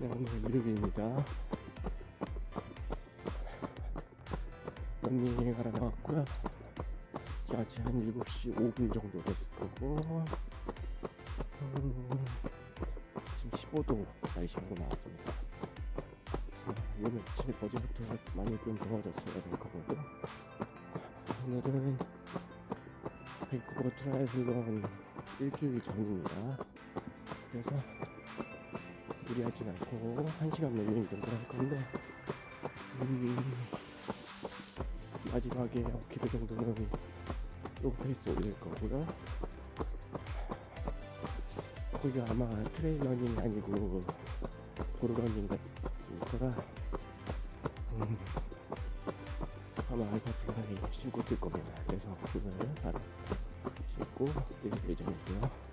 네, 오늘 일요일입니다. 런닝 하러 나왔고요. 아직 한 7시 5분 정도 됐을 거고, 음, 지금 15도 날씨하고 나왔습니다. 요 며칠 어제부터 많이 좀 더워졌어요, 밴쿠버도. 오늘은 밴쿠버 트라이슬론 일주일 전입니다. 그래서 무리하진 않고 한 시간 런닝 정도 할 건데 음, 마지막에 5km 정도는 로페이스 올릴 거고요. 거기가 아마 트레일 러닝이 아니고 도로 러닝 거라 음, 아마 알파플라이 신고 뛸 겁니다. 그래서 오늘 바로 신고 뛸 예정이고요.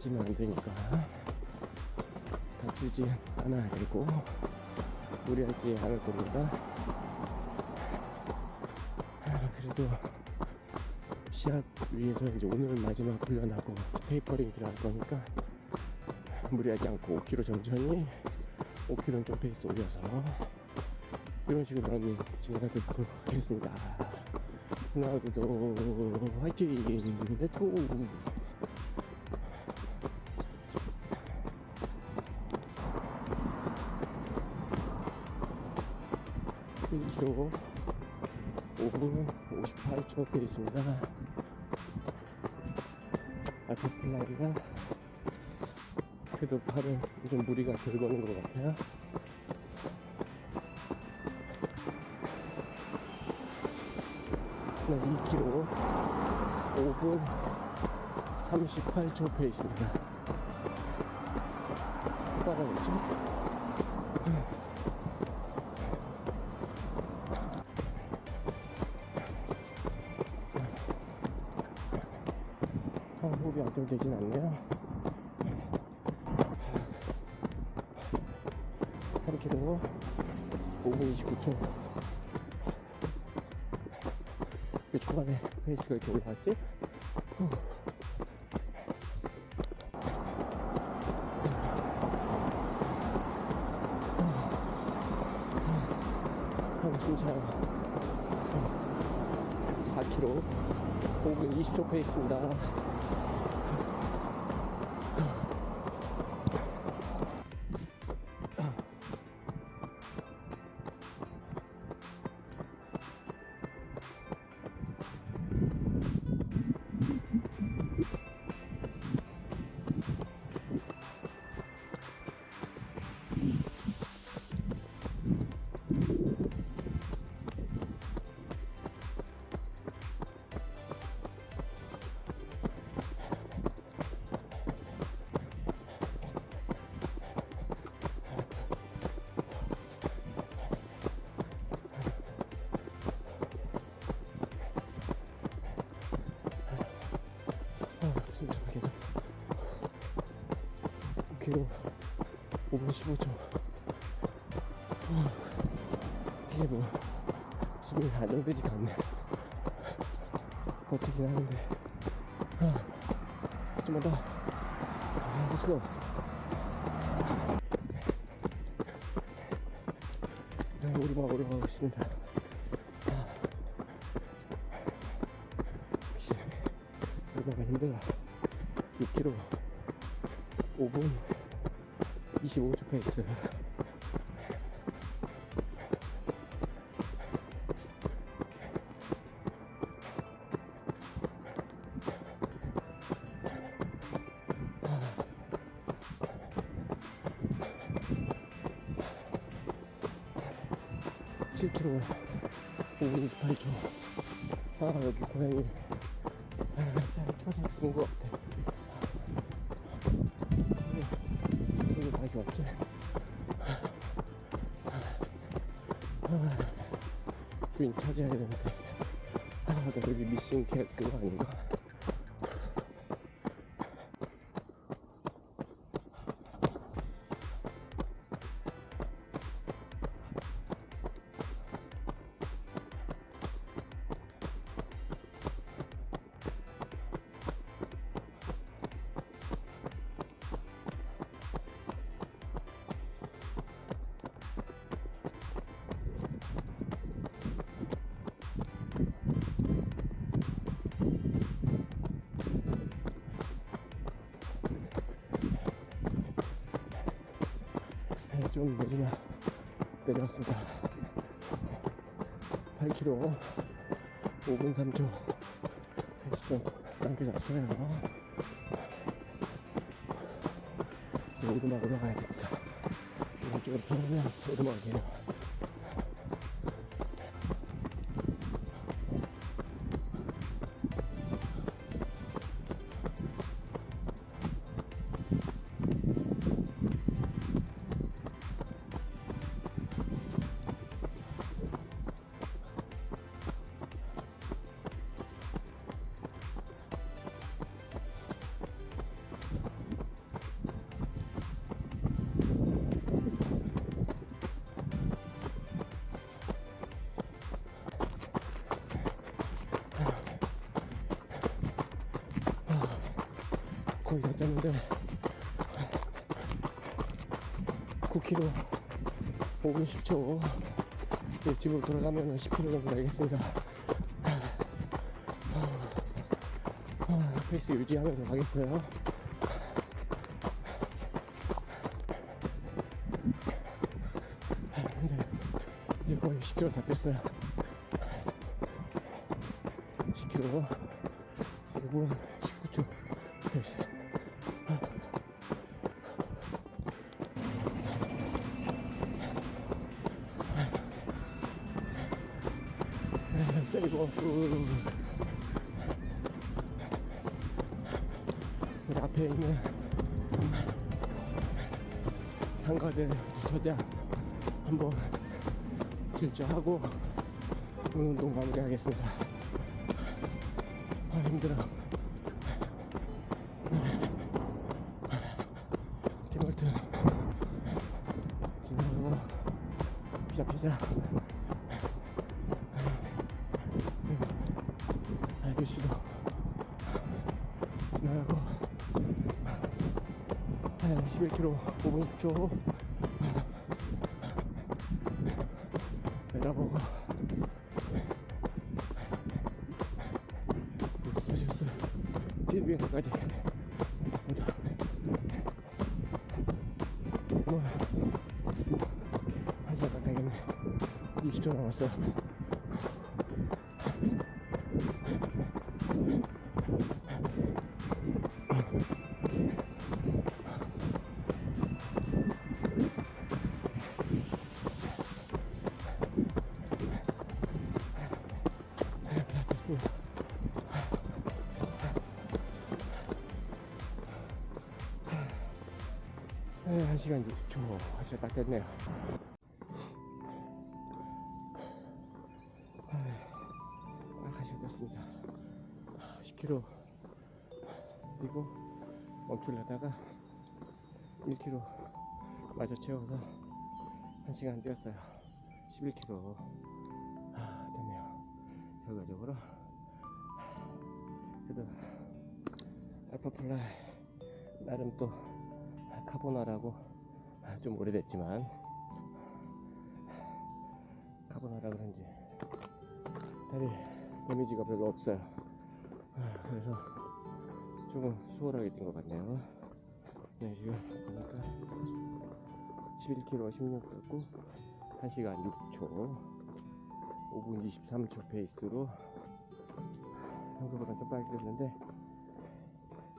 다치면 안 되니까 다치지 않아야 되고 무리하지 않을 겁니다. 아, 그래도 시합 위해서 이제 오늘 마지막 훈련하고 테이퍼링 들어갈 거니까 무리하지 않고 5km 천천히 5km 좀 페이스 올려서 이런 식으로 러닝 진행하도록 하겠습니다. 하나도 화이팅! 렛츠고! 1km 5분 58초 페이스입니다. 앞에 플라이가 그래도 팔은 좀 무리가 덜 거는 것 같아요. 네, 2km 5분 38초 페이스입니다. 빠르겠죠? 호흡이 안정되진 않네요. 3km 5분 29초. 왜 초반에 페이스가 이렇게 올라왔지? 후. 하고 숨 차요. 4km 5분 20초 페이스입니다. 5km 5분 15초 이게 뭐 숨이 안정되지가 않네. 버티긴 하는데. 아, 좀만 더. 네, 오르막 아. 역시 오르막이 힘들어 6km 5분 25초 페이스 m 5분 28초 아 여기 고양이. 아, 잘 쳐서 죽은 것 같아 없지. 아, 주인 찾아야 되는데. 아, 나 여기 미싱 캣 그거 아닌가 좀 내리면 내려왔습니다. 8km 5분 3초 페이스 좀 남겨졌어요. 이제 오르막 올라가야 됩니다. 이쪽으로 돌면 오르막이에요. 다 떴는데 9km 5분 10초. 이제 집으로 돌아가면 10km 정도 되겠습니다. 아, 페이스 유지하면서 가겠어요. 근데 이제 거의 10km 다 뺐어요. 10km 5분 세이브 오프 우리 앞에 있는 상가들 저자 한번 질주하고 운동 마무리하겠습니다. 아 힘들어. 팀월튼 지나가고 피자 피자 11km 5분 10초 내려보고. 소식스 딜비행까지 있습니다. 뭐, 한 시간 가까이겠네. 20초 남았어요 1시간 6초. 진짜 딱 됐네요. 딱 하셨습니다. 10km 그리고 멈추려다가 1km 마저 채워서 1시간 뛰었어요. 11km 아, 됐네요. 결과적으로 그래도 알파플라이 나름 또 카보나라고 좀 오래됐지만 카보나라 그런지 다리 데미지가 별로 없어요. 아, 그래서 조금 수월하게 뛴 것 같네요. 네 지금 보니까 11km 16 갖고 1시간 6초 5분 23초 페이스로 평소보다 좀 빨리 뛰었는데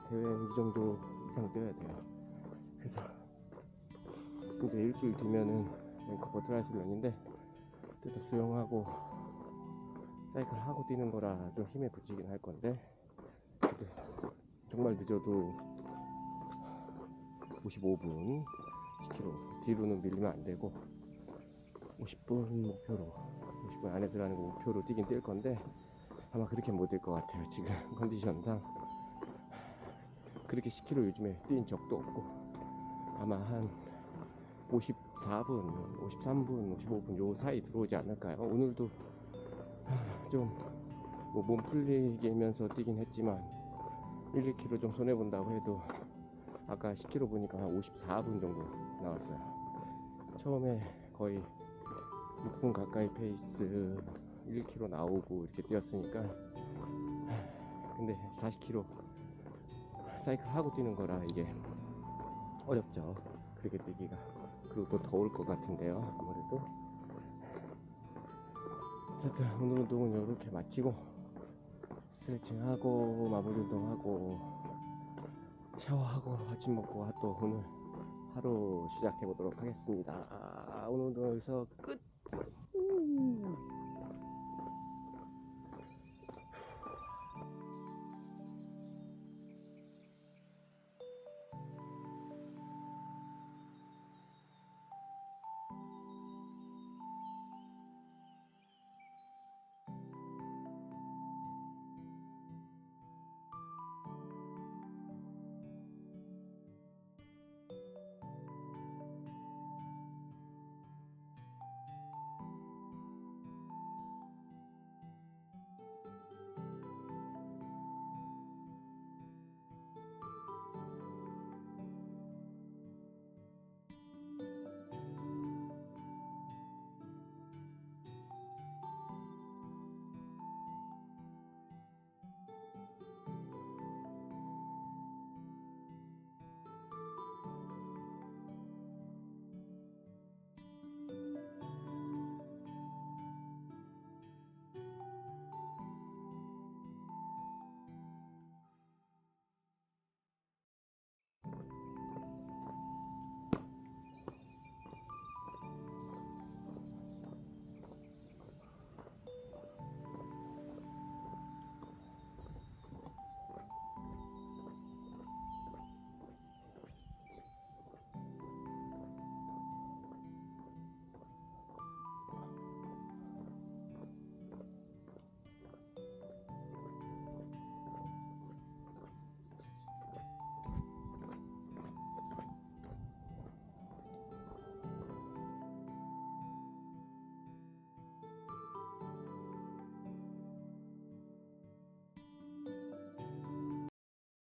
대회는 이 정도 이상 뛰어야 돼요. 그래서 근데 일주일 뒤면은 랭커버 트라이슬런인데 그때 수영하고 사이클 하고 뛰는 거라 좀 힘에 붙이긴 할 건데 정말 늦어도 55분 10km 뒤로는 밀리면 안 되고 50분 목표로 50분 안에 들어가는 거 목표로 뛰긴 뛸 건데 아마 그렇게 못뛸것 같아요 지금 컨디션상. 그렇게 10km 요즘에 뛴 적도 없고 아마 한 54분, 53분, 55분 요 사이 들어오지 않을까요? 오늘도 좀뭐 몸 풀리면서 뛰긴 했지만 1, 2km 좀 손해 본다고 해도 아까 10km 보니까 한 54분 정도 나왔어요. 처음에 거의 6분 가까이 페이스 1km 나오고 이렇게 뛰었으니까 근데 40km 사이클 하고 뛰는 거라 이게 어렵죠. 그렇게 뛰기가 그리고 또 더울 것 같은데요. 아무래도. 어쨌든 오늘 운동은 이렇게 마치고 스트레칭하고 마무리 운동하고 샤워하고 아침 먹고 또 오늘 하루 시작해 보도록 하겠습니다. 아, 오늘 운동 여기서 끝.